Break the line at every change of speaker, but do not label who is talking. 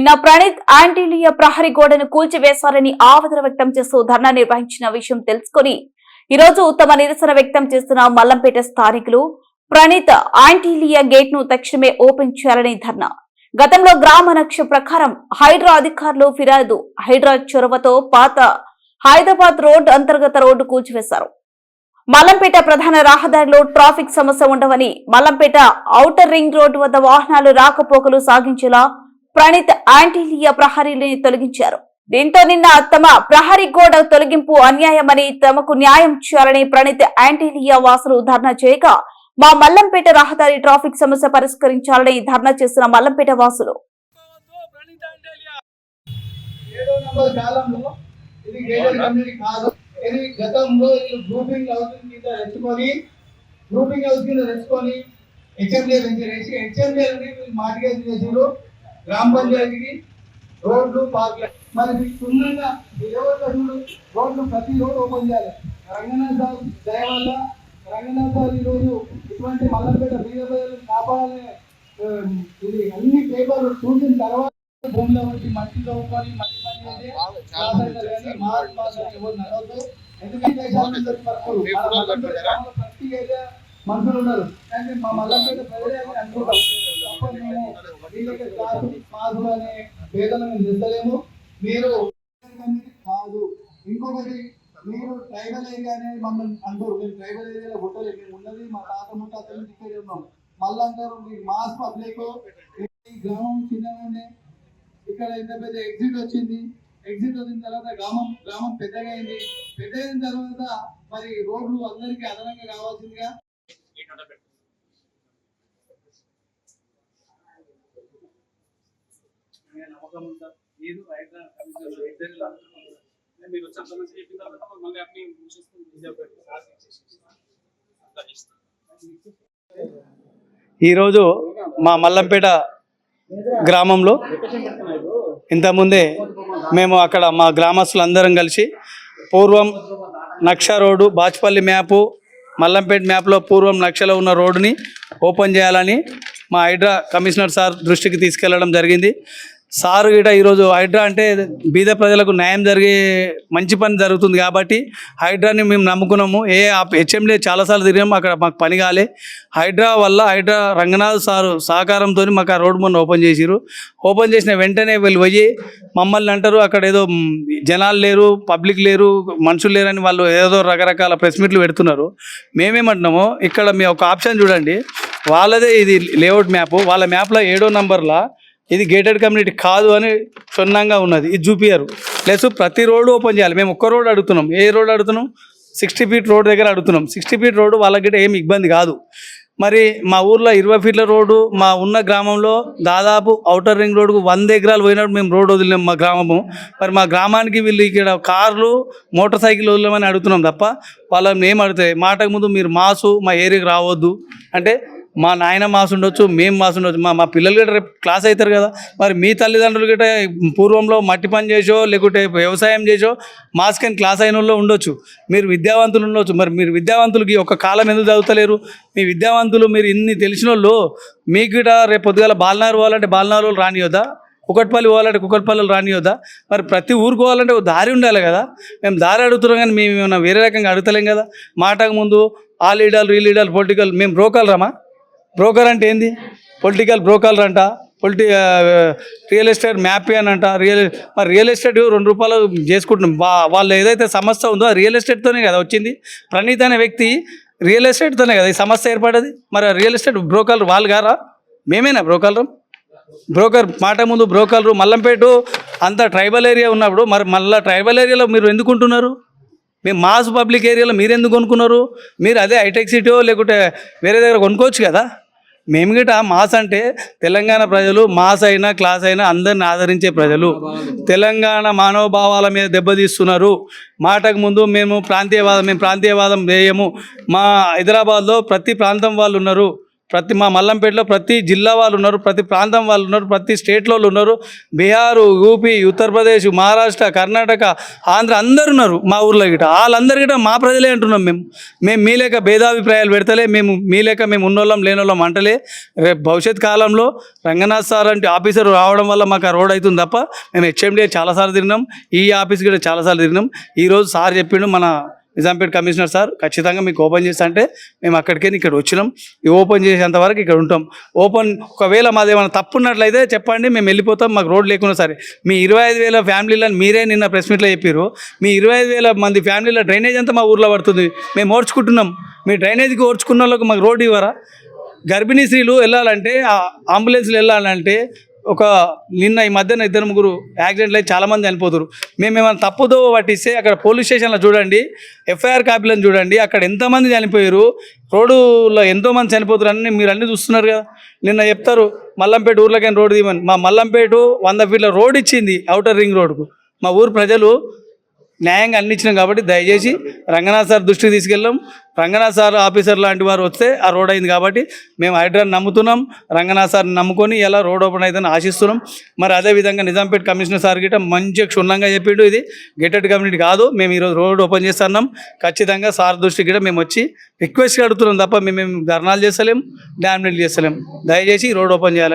నిన్న ప్రణీత్ ఆంటీలియా ప్రహరీ గోడను కూల్చివేశారని ఆవేదన వ్యక్తం చేస్తూ ధర్నా నిర్వహించిన విషయం తెలుసుకుని ఈ రోజు తమ నిరసన వ్యక్తం చేస్తున్న మల్లంపేట స్థానికులు ప్రణీత్ ఆంటీలియా గేట్ను తక్షణమే ఓపెన్ చేయాలని ధర్నా. గతంలో గ్రామ నక్ష ప్రకారం హైడ్రా అధికారులు ఫిర్యాదు హైడ్రా చొరవతో పాత హైదరాబాద్ రోడ్ అంతర్గత రోడ్డు కూల్చివేశారు. మల్లంపేట ప్రధాన రహదారిలో ట్రాఫిక్ సమస్య ఉండవని మల్లంపేట ఔటర్ రింగ్ రోడ్డు వద్ద వాహనాలు రాకపోకలు సాగించేలా ప్రణీత్ ఆంటీలియా ప్రహరీని తొలగించారు. దీంతో నిన్న తమ ప్రహరీ గోడ తొలగింపు అన్యాయమని తమకు న్యాయం చేయాలని ప్రణీత్ ఆంటీలియా వాసులు ధర్నా చేయగా మా మల్లంపేట రహదారి ట్రాఫిక్ సమస్య పరిష్కరించాలని ధర్నా చేస్తున్న మల్లంపేట వాసులు.
గ్రూపింగ్ హౌస్ కింద తెచ్చుకొని మార్గేజ్ చేసారు గ్రామ పంచాయతీకి రోడ్లు పార్కులు మరి సున్నంగా ఎవరు రోడ్లు ప్రతి రోడ్ ఓపెన్ చేయాలి. రంగనాథ్ సార్ దయ వల్ల రంగనాథ్ సార్ ఈరోజు ఇటువంటి మల్లంపేట బీద కాపాడాలనే ఇది అన్ని పేపర్లు చూసిన తర్వాత భూమిలో వచ్చి మట్టి తవ్వుకొని మట్టి. ఎందుకంటే మనుషులు ఉన్నారు కానీ మా మల్లంపేట ప్రజలే అని అనుకుంటాం తప్ప మేము వీళ్ళకి కాదు మాసు అనే వేదన మేము మీరు కాదు. ఇంకొకటి మీరు ట్రైబల్ ఏరియా అనేది మమ్మల్ని అంటారు. మేము ట్రైబల్ ఏరియాలో పుట్టలేదు మేము ఉన్నది మా తాత ముట్ట అతను ఇక్కడే ఉన్నాం. మళ్ళీ అంటారు మీకు మాస్ పబ్లిక్ గ్రామం చిన్నగా ఇక్కడ ఎంత పెద్ద ఎగ్జిట్ వచ్చింది. ఎగ్జిట్ వచ్చిన తర్వాత గ్రామం గ్రామం పెద్దగా అయింది. పెద్ద అయిన తర్వాత మరి రోడ్లు అందరికీ అదనంగా కావాల్సిందిగా
నమ్మకం ఉందా? మీరు చెప్పిన తర్వాత మళ్ళీ అన్ని
ఈరోజు మా మల్లంపేట గ్రామంలో ఇంతకుముందే మేము అక్కడ మా గ్రామస్తులందరం కలిసి పూర్వం నక్ష రోడ్డు బాచ్పల్లి మ్యాపు మల్లంపేట మ్యాప్లో పూర్వం నక్షలో ఉన్న రోడ్డుని ఓపెన్ చేయాలని మా హైడ్రా కమిషనర్ సార్ దృష్టికి తీసుకెళ్ళడం జరిగింది. సారు గిట ఈరోజు హైడ్రా అంటే బీద ప్రజలకు న్యాయం జరిగే మంచి పని జరుగుతుంది కాబట్టి హైడ్రాని మేము నమ్ముకున్నాము. ఏ హెచ్ఎండే చాలాసార్లు తిరిగాము అక్కడ మాకు పని కాలే. హైడ్రా వల్ల హైడ్రా రంగనాథ్ సారు సహకారంతో మాకు ఆ రోడ్డు మొన్న ఓపెన్ చేసిరు ఓపెన్ చేసిన వెంటనే వీళ్ళు పోయి మమ్మల్ని అంటారు అక్కడ ఏదో జనాలు లేరు పబ్లిక్ లేరు మనుషులు లేరని వాళ్ళు ఏదో రకరకాల ప్రెస్ మీట్లు పెడుతున్నారు. మేమేమంటున్నాము ఇక్కడ మీ ఒక ఆప్షన్ చూడండి. వాళ్ళదే ఇది లేఅవుట్ మ్యాప్. వాళ్ళ మ్యాప్లో ఏడో నంబర్లో ఇది గేటెడ్ కమ్యూనిటీ కాదు అని క్షుణ్ణంగా ఉన్నది. ఇది చూపియరు ప్లస్ ప్రతి రోడ్డు ఓపెన్ చేయాలి. మేము ఒక్క రోడ్ అడుగుతున్నాం. ఏ రోడ్ అడుగుతున్నాం? సిక్స్టీ ఫీట్ రోడ్ దగ్గర అడుగుతున్నాం. సిక్స్టీ ఫీట్ రోడ్డు వాళ్ళకి ఏమి ఇబ్బంది కాదు. మరి మా ఊర్లో ఇరవై ఫీట్ల రోడ్డు మా ఉన్న గ్రామంలో దాదాపు అవుటర్ రింగ్ రోడ్డుకు వంద ఎకరాలు పోయినప్పుడు మేము రోడ్డు వదిలినాం మా గ్రామము. మరి మా గ్రామానికి వీళ్ళు ఇక్కడ కార్లు మోటార్ సైకిల్ వదిలేమని అడుగుతున్నాం తప్ప వాళ్ళని ఏం అడుగుతాయి? మాటకు ముందు మీరు మాసు మా ఏరియాకి రావద్దు. అంటే మా నాయన మాస్ ఉండొచ్చు మేము మాస్ ఉండొచ్చు. మా మా పిల్లలు గట్రా రేపు క్లాస్ అవుతారు కదా. మరి మీ తల్లిదండ్రులు గట్రా పూర్వంలో మట్టి పని చేసో లేకుంటే వ్యవసాయం చేసో మాస్కని క్లాస్ అయిన వాళ్ళు ఉండొచ్చు. మీరు విద్యావంతులు ఉండొచ్చు. మరి మీరు విద్యావంతులకి ఒక కాలం ఎందుకు చదువుతలేరు? మీ విద్యావంతులు మీరు ఇన్ని తెలిసిన వాళ్ళు మీకు గిట రేపు పొద్దుగాల బాలనారు పోవాలంటే బాలనారు వాళ్ళు రానియొద్దా? కుకట్పల్లి పోవాలంటే కుకట్పల్లి రానియొద్దా? మరి ప్రతి ఊరు పోవాలంటే ఒక దారి ఉండాలి కదా. మేము దారి అడుగుతున్నాం కానీ మేము వేరే రకంగా అడుగుతలేం కదా. మాటకు ముందు ఆ లీడర్లు ఈ లీడర్లు పొలిటికల్ మేము బ్రోకర్ రామా? బ్రోకర్ అంటే ఏంది? పొలిటికల్ బ్రోకర్ అంట పొలిటి రియల్ ఎస్టేట్ మ్యాపీ అని అంట రియల్ మరి రియల్ ఎస్టేట్ రెండు రూపాయలు చేసుకుంటున్నాం. వాళ్ళు ఏదైతే సమస్య ఉందో ఆ రియల్ ఎస్టేట్తోనే కదా వచ్చింది. ప్రణీత్ అనే వ్యక్తి రియల్ ఎస్టేట్తోనే కదా ఈ సమస్య ఏర్పడేది మరి రియల్ ఎస్టేట్ బ్రోకర్లు వాళ్ళు గారా మేమేనా బ్రోకర్లు? బ్రోకర్ మాట ముందు బ్రోకర్లు మల్లంపేట అంత ట్రైబల్ ఏరియా ఉన్నప్పుడు మరి మళ్ళీ ట్రైబల్ ఏరియాలో మీరు ఎందుకుంటున్నారు మేము మాస్ పబ్లిక్ ఏరియాలో మీరు ఎందుకు కొనుక్కున్నారు? మీరు అదే హైటెక్ సిటీ లేకుంటే వేరే దగ్గర కొనుక్కోవచ్చు కదా? మేము గిట మాస్ అంటే తెలంగాణ ప్రజలు మాస్ అయినా క్లాస్ అయినా అందరిని ఆదరించే ప్రజలు. తెలంగాణ మానవభావాల మీద దెబ్బతీస్తున్నారు మాటకు ముందు మేము ప్రాంతీయవాదం మేము ప్రాంతీయవాదం వేయము. మా హైదరాబాద్లో ప్రతి ప్రాంతం వాళ్ళు ఉన్నారు. ప్రతి మా మల్లంపేటలో ప్రతి జిల్లా వాళ్ళు ఉన్నారు ప్రతి ప్రాంతం వాళ్ళు ఉన్నారు ప్రతి స్టేట్లో వాళ్ళు ఉన్నారు. బీహారు యూపీ ఉత్తరప్రదేశ్ మహారాష్ట్ర కర్ణాటక ఆంధ్ర అందరు ఉన్నారు మా ఊర్లో గిట. వాళ్ళందరి గిట మా ప్రజలే అంటున్నాం మేము. మేము మీ లేక భేదాభిప్రాయాలు పెడతలే మేము మీ లేక మేము ఉన్నోళ్ళం లేనోళ్ళం అంటలే. రేపు భవిష్యత్ కాలంలో రంగనాథ్ సార్ అంటే ఆఫీసర్ రావడం వల్ల మాకు ఆ రోడ్ అవుతుంది తప్ప మేము హెచ్ఎండి చాలాసార్లు తిరిగినాం ఈ ఆఫీస్ కూడా చాలాసార్లు తిరిగినాం. ఈరోజు సార్ చెప్పిండు మన నిజాంపేట కమిషనర్ సార్ ఖచ్చితంగా మీకు ఓపెన్ చేస్తా అంటే మేము అక్కడికే ఇక్కడ వచ్చినాం. ఈ ఓపెన్ చేసేంత వరకు ఇక్కడ ఉంటాం. ఓపెన్ ఒకవేళ మాది ఏమైనా తప్పు ఉన్నట్లయితే చెప్పండి మేము వెళ్ళిపోతాం. మాకు రోడ్ లేకున్నా సరే. మీ ఇరవై ఐదు వేల ఫ్యామిలీలను మీరే నిన్న ప్రెస్ మీట్లో చెప్పారు మీ ఇరవై ఐదు వేల మంది ఫ్యామిలీల డ్రైనేజ్ అంతా మా ఊర్లో పడుతుంది. మేము ఓడ్చుకుంటున్నాం మీ డ్రైనేజ్కి ఓడ్చుకున్న వాళ్ళకి మాకు రోడ్ ఇవ్వరా? గర్భిణీ స్త్రీలు వెళ్ళాలంటే ఆ అంబులెన్స్లు వెళ్ళాలంటే ఒక నిన్న ఈ మధ్యన ఇద్దరు ముగ్గురు యాక్సిడెంట్లు అయితే చాలామంది చనిపోతారు మేము ఏమైనా తప్పుదో పట్టిస్తే అక్కడ పోలీస్ స్టేషన్లో చూడండి ఎఫ్ఐఆర్ కాపీలను చూడండి అక్కడ ఎంతమంది చనిపోయారు రోడ్డులో ఎంతోమంది చనిపోతారు మీరు అన్నీ చూస్తున్నారు కదా. నిన్న చెప్తారు మల్లంపేట ఊర్లోకైనా రోడ్డు తీయమని. మా మల్లంపేట వంద ఫీట్ల రోడ్ ఇచ్చింది అవుటర్ రింగ్ రోడ్కు మా ఊరు ప్రజలు న్యాయంగా అన్ని ఇచ్చినాం కాబట్టి దయచేసి రంగనాథ్ సార్ దృష్టికి తీసుకెళ్ళాం. రంగనాథ్ సార్ ఆఫీసర్ లాంటి వారు వస్తే ఆ రోడ్ అయింది కాబట్టి మేము హైడ్రాని నమ్ముతున్నాం. రంగనాథ్ సార్ని నమ్ముకొని ఎలా రోడ్ ఓపెన్ అవుతుందని ఆశిస్తున్నాం. మరి అదేవిధంగా నిజాంపేట కమిషనర్ సార్ గిట్ట మంచిగా క్షుణ్ణంగా చెప్పిండు ఇది. గెటెడ్ కమ్యూనిటీ కాదు. మేము ఈరోజు రోడ్ ఓపెన్ చేస్తున్నాం. ఖచ్చితంగా సార్ దృష్టికి కూడా మేము వచ్చి రిక్వెస్ట్ అడుగుతున్నాం తప్ప మేము ధర్నాలు చేస్తలేం డామినేట్ చేస్తలేం. దయచేసి రోడ్ ఓపెన్ చేయాలి